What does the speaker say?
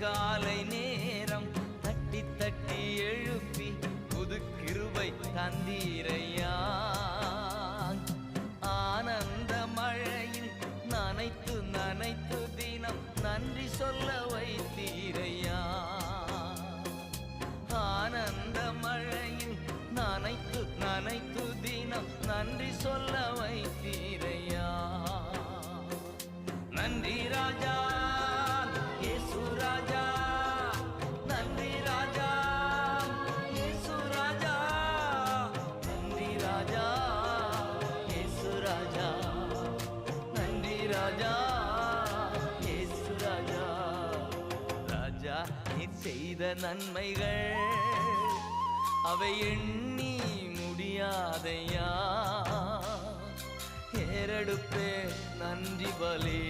அதிகாலை நேரம் தட்டி தட்டி எழுப்பி புது கிருபை தந்தீரையா? ஆனந்த மழையில் நனைத்து நனைத்து தினம் நன்றி சொல்ல வைத்தீரையா? ஆனந்த மழையில் நனைத்து நனைத்து தினம் நன்றி சொல்ல வைத்தீரையா? நன்றி ராஜா இயேசு ராஜா. ராஜா நீ செய்த நன்மைகள் அவை எண்ணி முடியாதையா? ஏறெடுப்பே நன்றி பலே.